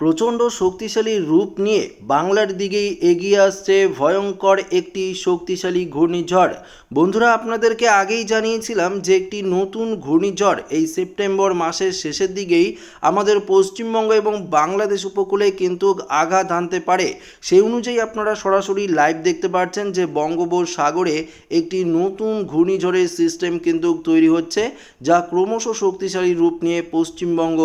প্রচণ্ড শক্তিশালী রূপ নিয়ে বাংলার দিকেই এগিয়ে আসছে ভয়ঙ্কর একটি শক্তিশালী ঘূর্ণিঝড়। বন্ধুরা, আপনাদেরকে আগেই জানিয়েছিলাম যে একটি নতুন ঘূর্ণিঝড় এই সেপ্টেম্বর মাসের শেষের দিকেই আমাদের পশ্চিমবঙ্গ এবং বাংলাদেশ উপকূলে কিন্তু আঘাত আনতে পারে। সেই অনুযায়ী আপনারা সরাসরি লাইভ দেখতে পাচ্ছেন যে বঙ্গোপসাগরে একটি নতুন ঘূর্ণিঝড়ের সিস্টেম কিন্তু তৈরি হচ্ছে, যা ক্রমশ শক্তিশালী রূপ নিয়ে পশ্চিমবঙ্গ,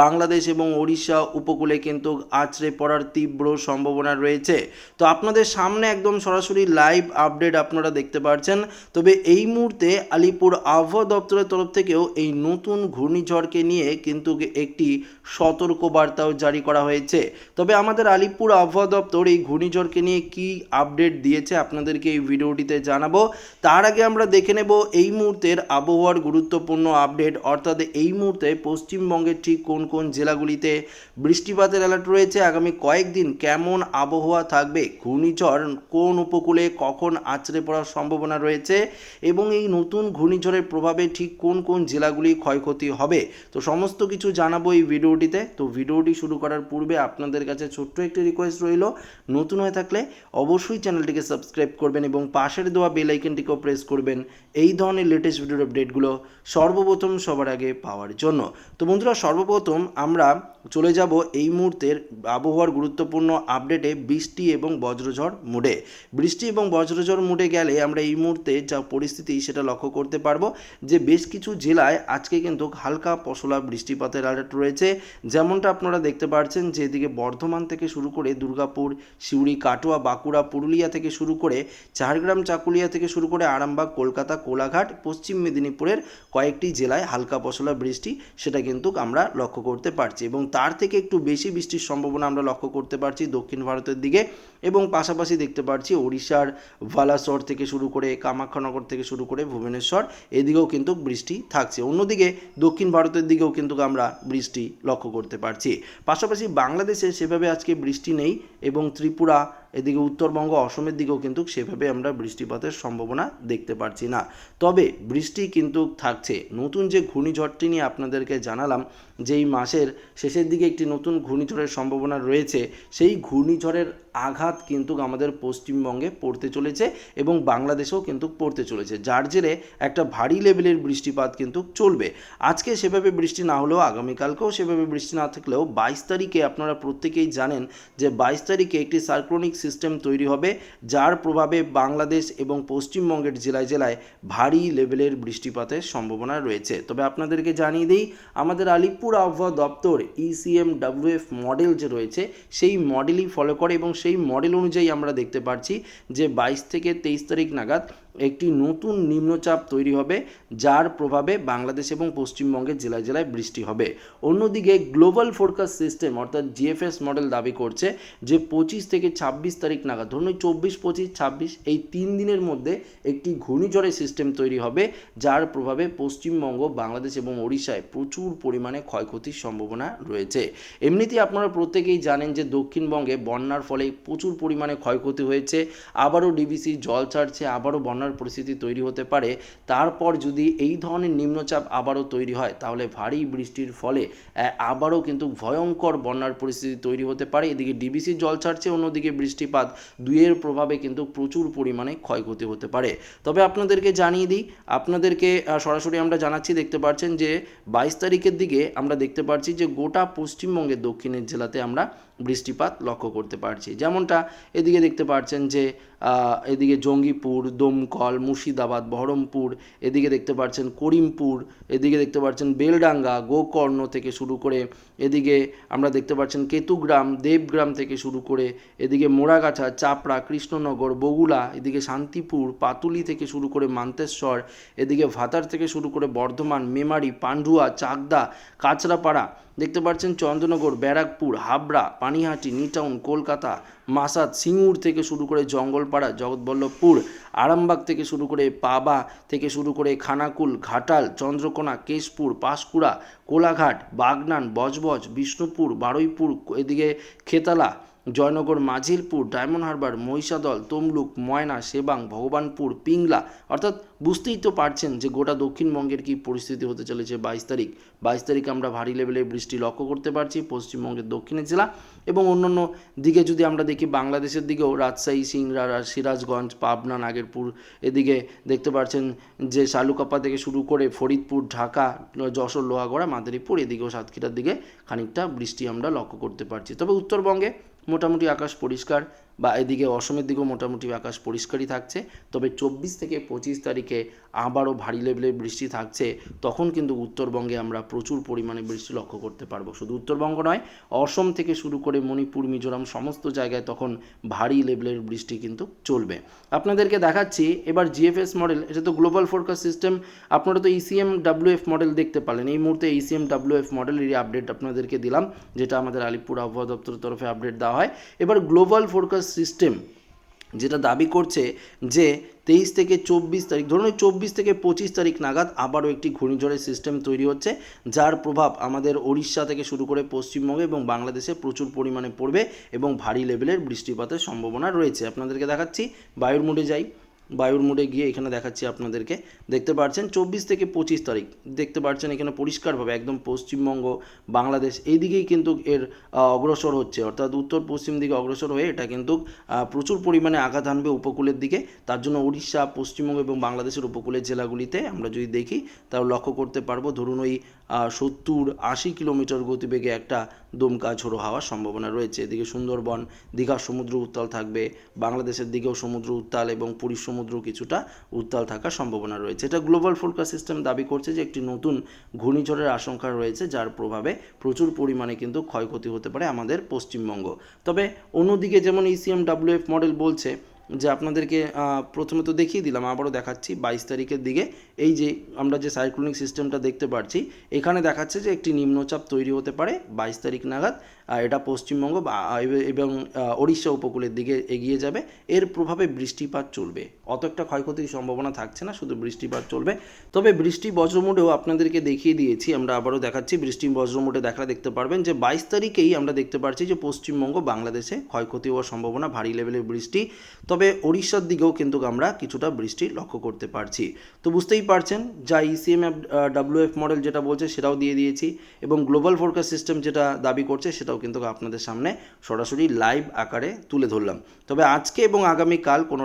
বাংলাদেশ এবং ওড়িশা উপকূলে কিন্তু আছড়ে পড়ার তীব্র সম্ভাবনা রয়েছে। তো আপনাদের সামনে একদম সরাসরি লাইভ আপডেট আপনারা দেখতে পাচ্ছেন তবে এই মুহূর্তে আলিপুর আবহাওয়া দপ্তরের তরফ থেকেও এই নতুন ঘূর্ণিঝড়কে নিয়ে কিন্তু একটি সতর্কবার্তাও জারি করা হয়েছে। তবে আমাদের আলিপুর আবহাওয়া দপ্তর এই ঘূর্ণিঝড়কে নিয়ে কি আপডেট দিয়েছে আপনাদেরকে এই ভিডিওটিতে জানাব। তার আগে আমরা দেখে নেব এই মুহূর্তের আবহাওয়ার গুরুত্বপূর্ণ আপডেট অর্থাৎ এই মুহূর্তে পশ্চিমবঙ্গের ঠিক কোন কোন জেলাগুলিতে বৃষ্টিপাতের অ্যালার্ট রয়েছে। আগামী কয়েকদিন কেমন আবহাওয়া থাকবে? ঘূর্ণিঝড় কোন উপকূলে কখন আছড়ে পড়ার সম্ভাবনা রয়েছে? এবং এই নতুন ঘূর্ণিঝড়ের প্রভাবে ঠিক কোন কোন জেলাগুলি ক্ষয়ক্ষতি হবে? তো সমস্ত কিছু জানাব এই ভিডিওটিতে। তো ভিডিওটি শুরু করার পূর্বে আপনাদের কাছে ছোট্ট একটি রিকোয়েস্ট রইল। নতুন হয়ে থাকলে অবশ্যই চ্যানেলটিকে সাবস্ক্রাইব করবেন এবং পাশের দেওয়া বেল আইকনটিকেও প্রেস করবেন। এই ধরনের লেটেস্ট ভিডিওর আপডেটগুলো সর্বপ্রথম সবার আগে পাওয়ার জন্য। তো বন্ধুরা, সর্বপ্রথম আমরা চলে যাব এই মুহূর্তের আবহাওয়ার গুরুত্বপূর্ণ আপডেটে বৃষ্টি এবং বজ্রঝড় মুডে। বৃষ্টি এবং বজ্রঝড় মুডে গেলে আমরা এই মুহূর্তে যা পরিস্থিতি সেটা লক্ষ্য করতে পারব যে বেশ কিছু জেলায় আজকে কিন্তু হালকা পশলা বৃষ্টিপাতের অ্যালার্ট রয়েছে। যেমনটা আপনারা দেখতে পাচ্ছেন যে এদিকে বর্ধমান থেকে শুরু করে দুর্গাপুর, সিউড়ি, কাটোয়া, বাঁকুড়া, পুরুলিয়া থেকে শুরু করে ঝাড়গ্রাম, চাকুলিয়া থেকে শুরু করে আরামবাগ, কলকাতা, কোলাঘাট, পশ্চিম মেদিনীপুরের কয়েকটি জেলায় হালকা পশলা বৃষ্টি সেটা কিন্তু আমরা লক্ষ্য করতে পারছি এবং তার থেকে একটু বেশি বৃষ্টির সম্ভাবনা আমরা লক্ষ্য করতে পারছি দক্ষিণ ভারতের দিকে এবং পাশাপাশি দেখতে পাচ্ছি ওড়িশার ভালাসর থেকে শুরু করে কামাখ্যানগর থেকে শুরু করে ভুবনেশ্বর, এদিকেও কিন্তু বৃষ্টি থাকছে। অন্যদিকে দক্ষিণ ভারতের দিকেও কিন্তু আমরা বৃষ্টি লক্ষ্য করতে পারছি। পাশাপাশি বাংলাদেশে সেভাবে আজকে বৃষ্টি নেই এবং ত্রিপুরা এদিকে উত্তরবঙ্গ, অসমের দিকেও কিন্তু সেভাবে আমরা বৃষ্টিপাতের সম্ভাবনা দেখতে পারছি না। তবে বৃষ্টি কিন্তু থাকছে। নতুন যে ঘূর্ণিঝড়টি নিয়ে আপনাদেরকে জানালাম যে এই মাসের শেষের দিকে একটি নতুন ঘূর্ণিঝড়ের সম্ভাবনা রয়েছে, সেই ঘূর্ণিঝড়ের আঘাত কিন্তু আমাদের পশ্চিমবঙ্গে পড়তে চলেছে এবং বাংলাদেশেও কিন্তু পড়তে চলেছে। যার জেরে একটা ভারী লেভেলের বৃষ্টিপাত কিন্তু চলবে। আজকে সেভাবে বৃষ্টি না হলেও আগামীকালকেও সেভাবে বৃষ্টি না থাকলেও বাইশ তারিখে আপনারা প্রত্যেকেই জানেন যে বাইশ তারিখে একটি সার্ক্লোনিক সিস্টেম তৈরি হবে, যার প্রভাবে বাংলাদেশ এবং পশ্চিমবঙ্গের জেলায় জেলায় ভারী লেভেলের বৃষ্টিপাতের সম্ভাবনা রয়েছে। তবে আপনাদেরকে জানিয়ে দিই, আমাদের আলিপুর আবহাওয়া দপ্তর ইসিএম ডাব্লিউএফ মডেল যে রয়েছে, সেই মডেলই ফলো করে এবং সেই মডেল অনুযায়ী আমরা দেখতে পাচ্ছি যে বাইশ থেকে তেইশ তারিখ নাগাদ একটি নতুন নিম্নচাপ তৈরি হবে, যার প্রভাবে বাংলাদেশ এবং পশ্চিমবঙ্গের জেলায় জেলায় বৃষ্টি হবে। অন্যদিকে গ্লোবাল ফোরকাস্ট সিস্টেম অর্থাৎ জিএফএস মডেল দাবি করছে যে পঁচিশ থেকে ছাব্বিশ তারিখ নাগাদ, ধরুন ওই চব্বিশ, পঁচিশ, ছাব্বিশ, এই তিন দিনের মধ্যে একটি ঘূর্ণিঝড়ের সিস্টেম তৈরি হবে, যার প্রভাবে পশ্চিমবঙ্গ, বাংলাদেশ এবং ওড়িশায় প্রচুর পরিমাণে ক্ষয়ক্ষতির সম্ভাবনা রয়েছে। এমনিতেই আপনারা প্রত্যেকেই জানেন যে দক্ষিণবঙ্গে বন্যার ফলে প্রচুর পরিমাণে ক্ষয়ক্ষতি হয়েছে, আবারও ডিবিসি জল ছাড়ছে, আবারও বন্যার পরিস্থিতি তৈরি হতে পারে, তারপর যদি এই ধরনের নিম্নচাপ আবারও তৈরি হয়, তাহলে ভারী বৃষ্টির ফলে আবারও কিন্তু ভয়ঙ্কর বন্যার পরিস্থিতি তৈরি হতে পারে। এদিকে ডিবিসি জল ছাড়ছে, অন্যদিকে বৃষ্টিপাত দুইয়ের প্রভাবে কিন্তু প্রচুর পরিমাণে ক্ষয়ক্ষতি হতে পারে। তবে আপনাদেরকে জানিয়ে দিই, আপনাদেরকে সরাসরি আমরা জানাচ্ছি, দেখতে পাচ্ছেন যে বাইশ তারিখের দিকে আমরা দেখতে পাচ্ছি যে গোটা পশ্চিমবঙ্গের দক্ষিণের জেলাতে আমরা বৃষ্টিপাত লক্ষ্য করতে পারছি। যেমনটা এদিকে দেখতে পাচ্ছেন যে এদিকে জঙ্গিপুর, দমকল, মুর্শিদাবাদ, বহরমপুর, এদিকে দেখতে পাচ্ছেন করিমপুর, এদিকে দেখতে পাচ্ছেন বেলডাঙ্গা, গোকর্ণ থেকে শুরু করে এদিকে আমরা দেখতে পাচ্ছেন কেতুগ্রাম, দেবগ্রাম থেকে শুরু করে এদিকে মোড়াগাছা, চাপড়া, কৃষ্ণনগর, বগুলা, এদিকে শান্তিপুর, পাতুলি থেকে শুরু করে মান্তেশ্বর, এদিকে ভাতার থেকে শুরু করে বর্ধমান, মেমারি, পান্ডুয়া, চাকদা, কাঁচরাপাড়া, দেখতে পাচ্ছেন চন্দ্রনগর, ব্যারাকপুর, হাবড়া পানিহাটি, নিটাউন, কলকাতা, মাসাদ, সিঙ্গুর থেকে শুরু করে জঙ্গলপাড়া, জগৎবল্লভপুর, আরামবাগ থেকে শুরু করে পাবা থেকে শুরু করে খানাকুল, ঘাটাল, চন্দ্রকোনা, কেশপুর, পাঁশকুড়া, কোলাঘাট, বাগনান, বজবজ, বিষ্ণুপুর, বারুইপুর, এদিকে খেতালা জয়নগর, মাঝিলপুর, ডায়মন্ড হারবার, মহিষাদল, তমলুক, ময়না সেবাং ভগবানপুর, পিংলা। অর্থাৎ বুঝতেই তো পারছেন যে গোটা দক্ষিণবঙ্গের কি পরিস্থিতি হতে চলেছে বাইশ তারিখ। বাইশ তারিখ আমরা ভারী লেভেলের বৃষ্টি লক্ষ্য করতে পারছি পশ্চিমবঙ্গের দক্ষিণের জেলা এবং অন্যান্য দিকে যদি আমরা দেখি বাংলাদেশের দিকেও রাজশাহী সিংড়া রা- সিরাজগঞ্জ, পাবনা, নাগেরপুর এদিকে দেখতে পাচ্ছেন যে শালুকাপা থেকে শুরু করে ফরিদপুর, ঢাকা, যশোর, লোহাগড়া, মাদারীপুর এদিকেও সাতক্ষীরার দিকে খানিকটা বৃষ্টি আমরা লক্ষ্য করতে পারছি। তবে উত্তরবঙ্গে মোটামুটি আকাশ পরিষ্কার। বা এদিকে অসমের দিকেও মোটামুটি আকাশ পরিষ্কারই থাকছে। তবে চব্বিশ থেকে পঁচিশ তারিখে আবারও ভারী লেভেলের বৃষ্টি থাকছে। তখন কিন্তু উত্তরবঙ্গে আমরা প্রচুর পরিমাণে বৃষ্টি লক্ষ্য করতে পারব। শুধু উত্তরবঙ্গ নয়, অসম থেকে শুরু করে মণিপুর, মিজোরাম সমস্ত জায়গায় তখন ভারী লেভেলের বৃষ্টি কিন্তু চলবে। আপনাদেরকে দেখাচ্ছি, এবার জিএফএস মডেল এটা তো গ্লোবাল ফোরকাস্ট সিস্টেম আপনারা তো ইসিএম ডাব্লিউএফ মডেল দেখতে পারেন এই মুহূর্তে ইসিএম ডাব্লিউএফ মডেলেরই আপডেট আপনাদেরকে দিলাম, যেটা আমাদের আলিপুর আবহাওয়া দপ্তরের তরফে আপডেট দেওয়া হয়। এবার গ্লোবাল ফোরকাস্ট সিস্টেম যেটা দাবি করছে যে তেইশ থেকে চব্বিশ তারিখ, ধরুন চব্বিশ থেকে পঁচিশ তারিখ নাগাদ আবারও একটি ঘূর্ণিঝড়ের সিস্টেম তৈরি হচ্ছে, যার প্রভাব আমাদের ওড়িশা থেকে শুরু করে পশ্চিমবঙ্গে এবং বাংলাদেশে প্রচুর পরিমাণে পড়বে এবং ভারী লেভেলের বৃষ্টিপাতের সম্ভাবনা রয়েছে। আপনাদেরকে দেখাচ্ছি, বায়ুর মুডে যাই। বায়ুর মুডে গিয়ে এখানে দেখাচ্ছি আপনাদেরকে। দেখতে পাচ্ছেন চব্বিশ থেকে পঁচিশ তারিখ। দেখতে পাচ্ছেন এখানে পরিষ্কারভাবে একদম পশ্চিমবঙ্গ, বাংলাদেশ এই দিকেই কিন্তু এর অগ্রসর হচ্ছে। অর্থাৎ উত্তর পশ্চিম দিকে অগ্রসর হয়ে এটা কিন্তু প্রচুর পরিমাণে আঘাত হানবে উপকূলের দিকে। তার জন্য উড়িষ্যা পশ্চিমবঙ্গ এবং বাংলাদেশের উপকূলের জেলাগুলিতে আমরা যদি দেখি তাও লক্ষ্য করতে পারব, ধরুন ওই সত্তর আশি কিলোমিটার গতিবেগে একটা দমকা ঝোড়ো হওয়ার সম্ভাবনা রয়েছে। এদিকে সুন্দরবন দীঘার সমুদ্র উত্তাল থাকবে, বাংলাদেশের দিকেও সমুদ্র উত্তাল এবং পুরীর সমুদ্র কিছুটা উত্তাল থাকার সম্ভাবনা রয়েছে। এটা গ্লোবাল ফোরকাস্ট সিস্টেম দাবি করছে যে একটি নতুন ঘূর্ণিঝড়ের আশঙ্কা রয়েছে, যার প্রভাবে প্রচুর পরিমাণে কিন্তু ক্ষয়ক্ষতি হতে পারে আমাদের পশ্চিমবঙ্গ। তবে অন্যদিকে যেমন E ইসিএম ডাব্লিউএফ মডেল বলছে যে আপনাদেরকে প্রথমে তো দেখিয়ে দিলাম, আবারও দেখাচ্ছি বাইশ তারিখের দিকে। এই যে আমরা যে সাইক্লোনিক সিস্টেমটা দেখতে পাচ্ছি এখানে দেখাচ্ছে যে একটি নিম্নচাপ তৈরি হতে পারে বাইশ তারিখ নাগাদ। এটা পশ্চিমবঙ্গ বা এবং ওড়িশা উপকূলের দিকে এগিয়ে যাবে। এর প্রভাবে বৃষ্টিপাত চলবে। অত একটা ক্ষয়ক্ষতির সম্ভাবনা থাকছে না, শুধু বৃষ্টিপাত চলবে। তবে বৃষ্টি বজ্রমোডেও আপনাদেরকে দেখিয়ে দিয়েছি, আমরা আবারও দেখাচ্ছি। বৃষ্টি বজ্রমোডে দেখা দেখতে পারবেন যে, বাইশ তারিখেই আমরা দেখতে পাচ্ছি যে, পশ্চিমবঙ্গ বাংলাদেশে ক্ষয়ক্ষতি হওয়ার সম্ভাবনা, ভারী লেভেলের বৃষ্টি। তবে ওড়িশার দিকেও কিন্তু আমরা কিছুটা বৃষ্টি লক্ষ্য করতে পারছি। তো বুঝতেই পারছেন, যা ইসিএম ডাব্লিউএফ মডেল যেটা বলছে সেটাও দিয়ে দিয়েছি। এবং গ্লোবাল ফোরকাস্ট সিস্টেম যেটা দাবি করছে সেটাও কিন্তু আপনাদের সামনে সরাসরি লাইভ আকারে তুলে ধরলাম। তবে আজকে এবং আগামীকাল কোনো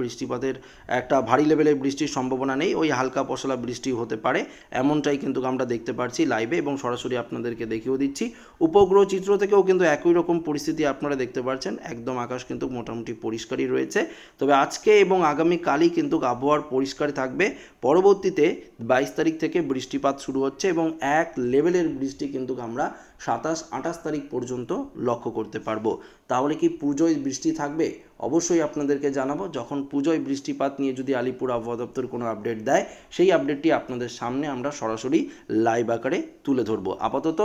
বৃষ্টিপাতের একটা ভারী লেভেলের বৃষ্টির সম্ভাবনা নেই, ওই হালকা পশলা বৃষ্টি হতে পারে, এমনটাই কিন্তু আমরা দেখতে পাচ্ছি লাইভে এবং সরাসরি আপনাদেরকে দেখিয়েও দিচ্ছি। উপগ্রহ চিত্র থেকেও কিন্তু একই রকম পরিস্থিতি আপনারা দেখতে পাচ্ছেন একদম আকাশ কিন্তু মোটামুটি পরিষ্কারই রয়েছে। তবে আজকে এবং আগামীকালই কিন্তু আবহাওয়ার পরিষ্কার থাকবে, পরবর্তীতে বাইশ তারিখ থেকে বৃষ্টিপাত শুরু হচ্ছে এবং এক লেভেলের বৃষ্টি কিন্তু আমরা সাতাশ আঠাশ তারিখ পর্যন্ত লক্ষ্য করতে পারব। তাহলে কি পুজোয় বৃষ্টি থাকবে? অবশ্যই আপনাদেরকে জানাব, যখন পুজোয় বৃষ্টিপাত নিয়ে যদি আলিপুর আবহাওয়া দপ্তর কোনো আপডেট দেয়, সেই আপডেটটি আপনাদের সামনে আমরা সরাসরি লাইভ আকারে তুলে ধরবো। আপাতত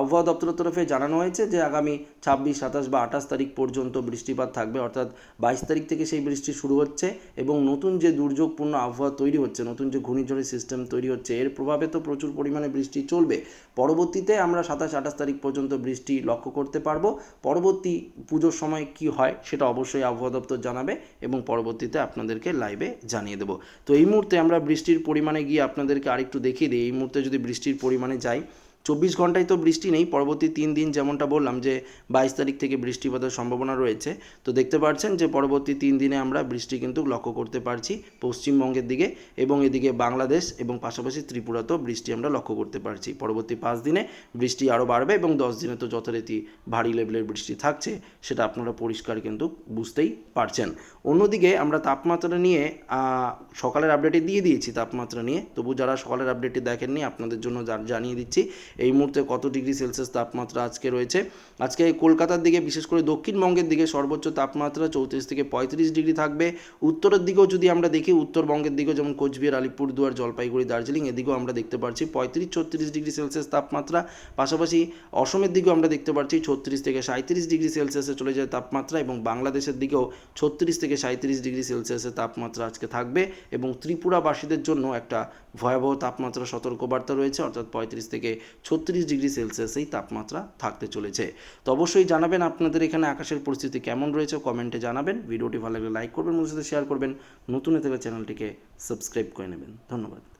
আবহাওয়া দপ্তরের তরফে জানানো হয়েছে যে, আগামী ছাব্বিশ, সাতাশ বা আঠাশ তারিখ পর্যন্ত বৃষ্টিপাত থাকবে, অর্থাৎ বাইশ তারিখ থেকে সেই বৃষ্টি শুরু হচ্ছে এবং নতুন যে দুর্যোগপূর্ণ আবহাওয়া তৈরি হচ্ছে, নতুন যে ঘূর্ণিঝড়ের সিস্টেম তৈরি হচ্ছে, এর প্রভাবে তো প্রচুর পরিমাণে বৃষ্টি চলবে। পরবর্তীতে আমরা সাতাশ, আঠাশ তারিখ পর্যন্ত বৃষ্টি লক্ষ্য করতে পারব। পরবর্তী পুজোর সময় কি হয়, সেটা অবশ্যই আবহাওয়া দপ্তর জানাবে এবং পরবর্তীতে আপনাদেরকে লাইভে জানিয়ে দেবো। তো এই মুহূর্তে আমরা বৃষ্টির পরিমাণে গিয়ে আপনাদেরকে আরেকটু দেখিয়ে দিই। এই মুহূর্তে যদি বৃষ্টির পরিমাণে যাই চব্বিশ ঘন্টায় তো বৃষ্টি নেই, পরবর্তী তিন দিন যেমনটা বললাম যে বাইশ তারিখ থেকে বৃষ্টিপাতের সম্ভাবনা রয়েছে। তো দেখতে পাচ্ছেন যে পরবর্তী তিন দিনে আমরা বৃষ্টি কিন্তু লক্ষ্য করতে পারছি পশ্চিমবঙ্গের দিকে এবং এদিকে বাংলাদেশ এবং পাশাপাশি ত্রিপুরাতেও বৃষ্টি আমরা লক্ষ্য করতে পারছি। পরবর্তী পাঁচ দিনে বৃষ্টি আরও বাড়বে এবং দশ দিনে তো যথারীতি ভারী লেভেলের বৃষ্টি থাকছে, সেটা আপনারা পরিষ্কার কিন্তু বুঝতেই পারছেন। অন্যদিকে আমরা তাপমাত্রা নিয়ে সকালের আপডেটে দিয়ে দিয়েছি তাপমাত্রা নিয়ে। তবু যারা সকালের আপডেটটি দেখেননি, আপনাদের জন্য জানিয়ে দিচ্ছি এই মুহূর্তে কত ডিগ্রি সেলসিয়াস তাপমাত্রা আজকে রয়েছে? আজকে কলকাতার দিকে, বিশেষ করে দক্ষিণবঙ্গের দিকে সর্বোচ্চ তাপমাত্রা চৌত্রিশ থেকে পঁয়ত্রিশ ডিগ্রি থাকবে। উত্তরের দিকেও যদি আমরা দেখি, উত্তরবঙ্গের দিকেও যেমন কোচবিহার, আলিপুরদুয়ার, জলপাইগুড়ি, দার্জিলিং, এদিকেও আমরা দেখতে পাচ্ছি পঁয়ত্রিশ ছত্রিশ ডিগ্রি সেলসিয়াস তাপমাত্রা। পাশাপাশি অসমের দিকেও আমরা দেখতে পাচ্ছি ছত্রিশ থেকে সাঁত্রিশ ডিগ্রি সেলসিয়াসে চলে যায় তাপমাত্রা এবং বাংলাদেশের দিকেও ছত্রিশ থেকে সাঁত্রিশ ডিগ্রি সেলসিয়াসের তাপমাত্রা আজকে থাকবে এবং ত্রিপুরাবাসীদের জন্য একটা ভয়াবহ তাপমাত্রা সতর্কবার্তা রয়েছে, অর্থাৎ পঁয়ত্রিশ থেকে ছত্রিশ ডিগ্রি সেলসিয়াসেই তাপমাত্রা থাকতে চলেছে। তো অবশ্যই জানাবেন আপনাদের এখানে আকাশের পরিস্থিতি কেমন রয়েছে, কমেন্টে জানাবেন। ভিডিওটি ভালো লাগলে লাইক করবেন মধ্যে সাথে শেয়ার করবেন। নতুন এতে চ্যানেলটিকে সাবস্ক্রাইব করে নেবেন। ধন্যবাদ।